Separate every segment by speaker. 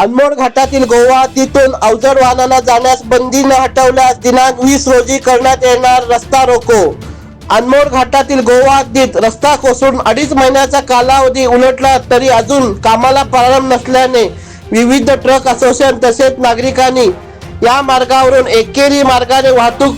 Speaker 1: अनमोड घाटातील गोवा तिथून अवजड वाहनांना जाण्यास बंदी न हटवल्यास दिनांक वीस रोजी करण्यात येणार रस्ता रोको. अनमोड घाटातील गोवा हद्दीत रस्ता कोसळून अडीच महिन्याचा कालावधी उलटला तरी अजून कामाला प्रारंभ नसल्याने विविध ट्रक असोसिएशन तसेच नागरिकांनी या मार्गावरून एकेरी मार्गाने वाहतूक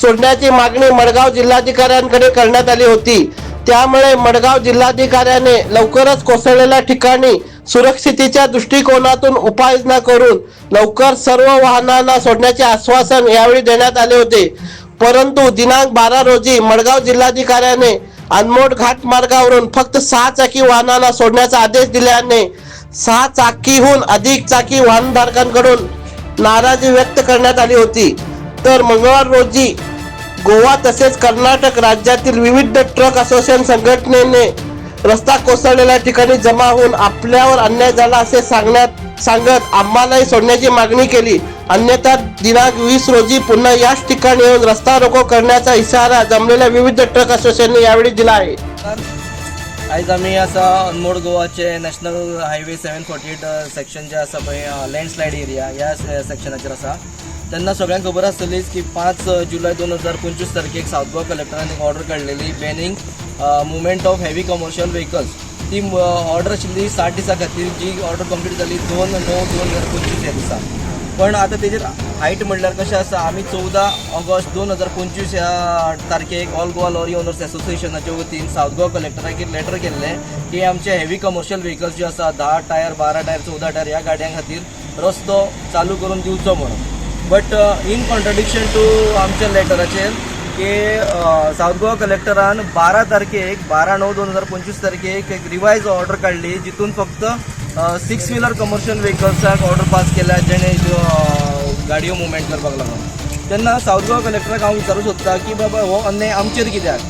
Speaker 1: सोडण्याची मागणी मडगाव जिल्हाधिकाऱ्यांकडे करण्यात आली होती. त्यामुळे मडगाव जिल्हाधिकाऱ्याने लवकरच कोसळलेल्या ठिकाणी सुरक्षितेच्या दृष्टिकोनातून उपाययोजना करून लवकर सर्व वाहनांना सोडण्याचे आश्वासन यावेळी देण्यात आले होते. परंतु दिनांक बारा रोजी मडगाव जिल्हाधिकाऱ्याने अनमोड घाट मार्गावरून फक्त सहा चाकी वाहनांना सोडण्याचा आदेश दिल्याने सहा चाकीहून अधिक चाकी वाहनधारकांकडून नाराजी व्यक्त करण्यात आली होती. तर मंगळवार रोजी गोवा तसेच कर्नाटक राज्यातील विविध ट्रक असोसिएशन संघटनेने रस्ता कोसळलेल्या ठिकाणी जमा होऊन आपल्यावर अन्याय झाला असे सांगण्यात सांगत आम्हालाही सोडण्याची मागणी केली. अन्यथा दिनांक वीस रोजी पुन्हा याच ठिकाणी येऊन रस्ता रोको करण्याचा इशारा जमलेल्या विविध ट्रक असोसिएशनने यावेळी दिला आहे.
Speaker 2: आयज आमी आसा Anmod गोवाचे national highway seven forty eight section जे आसा पळय लँडस्लायड एरिया ह्या सेक्शनाचेर आसा तेन्ना सगळ्यांक खबर आसतलीच की पांच जुलय दोन हजार पंचवीस तारखेक साऊथ गोवा कलेक्टरान एक order काडलेली banning movement of heavy commercial vehicles ती ऑर्डर आशिल्ली साठ दिसां खातीर जी ऑर्डर कंप्लीट जाली दोन णव दोन हजार पंचवीस ह्या दिसा पण आता तेजेर हायट म्हणल्यार कशें आसा आमी चवदा ऑगस्ट दोन हजार पंचवीस ह्या तारखेक ऑल गोवा लॉरी ओनर्स असोसिएशनाच्या वतीन साऊथ गोवा कलेक्टराक एक लेटर केल्लें की आमचे हेवी कमर्शियल व्हेकल्स जे आसा धा टायर बारा टायर चवदा टायर ह्या गाडयां खातीर रस्तो चालू करून दिवचो म्हणून. बट इन कॉन्ट्रडिक्शन टू आमच्या लेटराचेर की साऊथ गोवा कलेक्टरान बारा तारखेक बारा णव दोन हजार पंचवीस तारखेक एक रिवायज ऑर्डर काडली जितून फक्त सिक्स व्हिलर कमर्शियल व्हेकल्साक ऑर्डर पास केल्या जेणे गाडयो मुवमेंट करपाक लागून तेन्ना साऊथ गोवा कलेक्टराक हांव विचारूं सोदता की बाबा हो अन्याय आमचेर कित्याक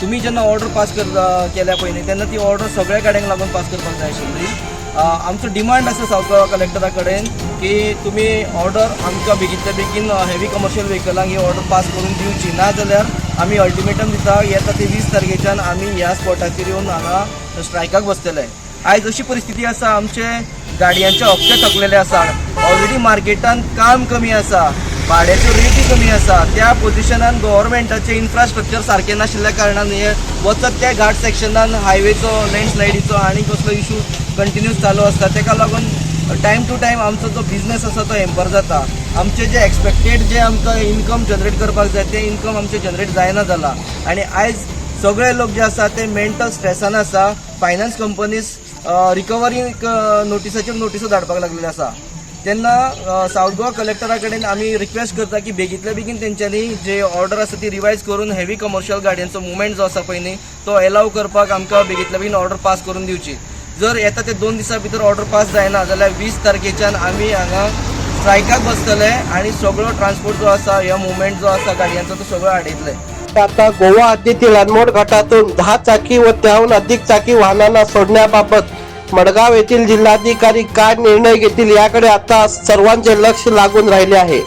Speaker 2: तुम्ही जेन्ना ऑर्डर पास कर uh, केल्या पयलीं तेन्ना ती ऑर्डर सगळ्या गाड्यांक लागून पास करपाक जाय आशिल्ली आमचो डिमांड आसा सावथ गोवा कलेक्टरा कडेन की तुमी ऑर्डर आमकां बेगीतल्या बेगीन हेवी कमर्शियल व्हेकलांक ही ऑर्डर पास करून दिवची ना जाल्यार आमी अल्टिमेटम दिता येता ते वीस तारखेच्यान आमी ह्या स्पॉटाचेर येवन हांगा स्ट्रायकाक बसतले आयज अशी परिस्थिती आसा आमचे गाडयांचे हप्ते थकलेले आसा ऑलरेडी मार्केटान काम कमी आसा भाड्याच्यो रेटी कमी आसा त्या पोझिशनान गव्हर्मेंटाचें इन्फ्रास्ट्रक्चर सारकें नाशिल्ल्या कारणान हे वचत त्या घाट सेक्शनान हायवेचो लँडस्लायडीचो आनी कसलो इशू कंटिन्यूस चालू आसता तेका लागून टायम टू टायम आमचो जो बिझनेस आसा तो हेम्पर जाता. आमचे जे एक्सपेक्टेड जे आमकां इन्कम जनरेट करपाक जाय ते इन्कम आमचें जनरेट जायना जाला आनी आयज सगळे लोक जे आसा ते मेंटल स्ट्रेसान आसा. फायनान्स कंपनीज रिकवरी नोटिसाचेर नोटिसो धाडपाक लागलेले आसा. तेन्ना साऊथ गोवा कलेक्टरा कडेन आमी रिक्वेस्ट करता की बेगीतल्या बेगीन तेंच्यांनी जे ऑर्डर आसा ती रिवायज करून हेवी कमर्शियल गाडयांचो मुवमेंट जो आसा पळय न्ही तो एलाव करपाक आमकां बेगीतल्या बेगीन ऑर्डर पास करून दिवची. जर येता ते दोन दिसां भितर ऑर्डर पास जायना जाल्यार वीस तारखेच्यान आमी हांगा स्ट्रायकाक बसतले आनी सगळो ट्रान्सपोर्ट जो आसा ह्या मुवमेंट जो आसा गाडयांचो तो सगळो आडयतले
Speaker 1: आता गोवा हद्दीतील अनमोड घाटातून दहा चाकी व त्याहून अधिक चाकी वाहनांना सोडण्याबाबत मडगाव येथील जिल्हाधिकारी काय निर्णय घेतील याकडे आता सर्वांचे लक्ष लागून राहिले आहे.